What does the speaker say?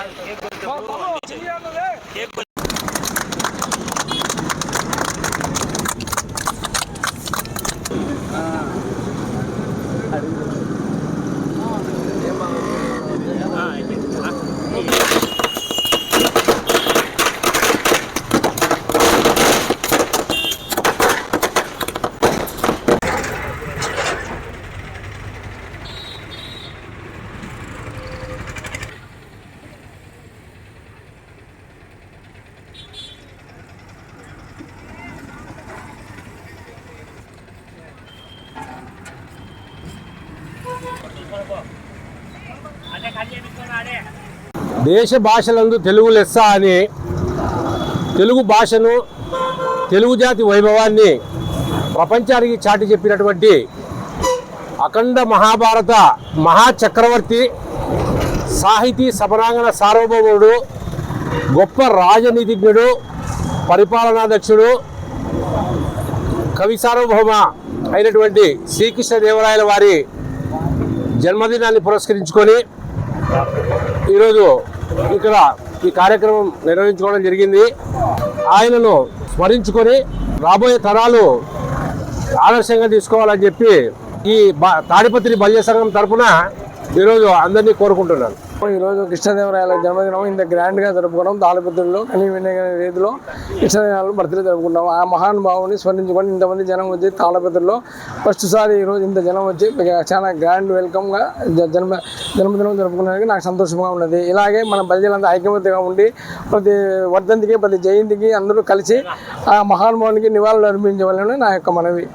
एक एक దేశ భాషలందు తెలుగు లెస్స అని తెలుగు భాషను తెలుగు జాతి వైభవాన్ని ప్రపంచానికి చాటి చెప్పినటువంటి అఖండ మహాభారత మహాచక్రవర్తి సాహితీ సమరాంగణ సార్వభౌముడు గొప్ప రాజనీతిజ్ఞుడు పరిపాలనాధ్యక్షుడు కవి సార్వభౌమ అయినటువంటి శ్రీకృష్ణదేవరాయల వారి జన్మదినాన్ని పురస్కరించుకొని ఈరోజు ఇక్కడ ఈ కార్యక్రమం నిర్వహించుకోవడం జరిగింది. ఆయనను స్మరించుకొని రాబోయే తరాలు ఆదర్శంగా తీసుకోవాలని చెప్పి ఈ బ- తాడిపత్రి బల్య సంఘం తరఫున ఈరోజు అందరినీ కోరుకుంటున్నాను. ఈరోజు కృష్ణదేవరాయల జన్మదినం ఇంత గ్రాండ్గా జరుపుకోవడం తాళపత్రుల్లో కనీ వినయ రీతిలో కృష్ణదేవరాయలు బర్త్డే జరుపుకుంటాం. ఆ మహానుభావుని స్మరించుకొని ఇంతమంది జనం వచ్చి తాళపత్రుల్లో ఫస్ట్సారి ఈరోజు ఇంత జనం వచ్చి చాలా గ్రాండ్ వెల్కమ్గా జన్మ జన్మదినం జరుపుకునేందుకు నాకు సంతోషంగా ఉన్నది. ఇలాగే మన ప్రజలంతా ఐక్యమత్యంగా ఉండి ప్రతి వర్ధంతికి ప్రతి జయంతికి అందరూ కలిసి ఆ మహానుభావునికి నివాళులు అర్పించవాలని నా యొక్క మనవి.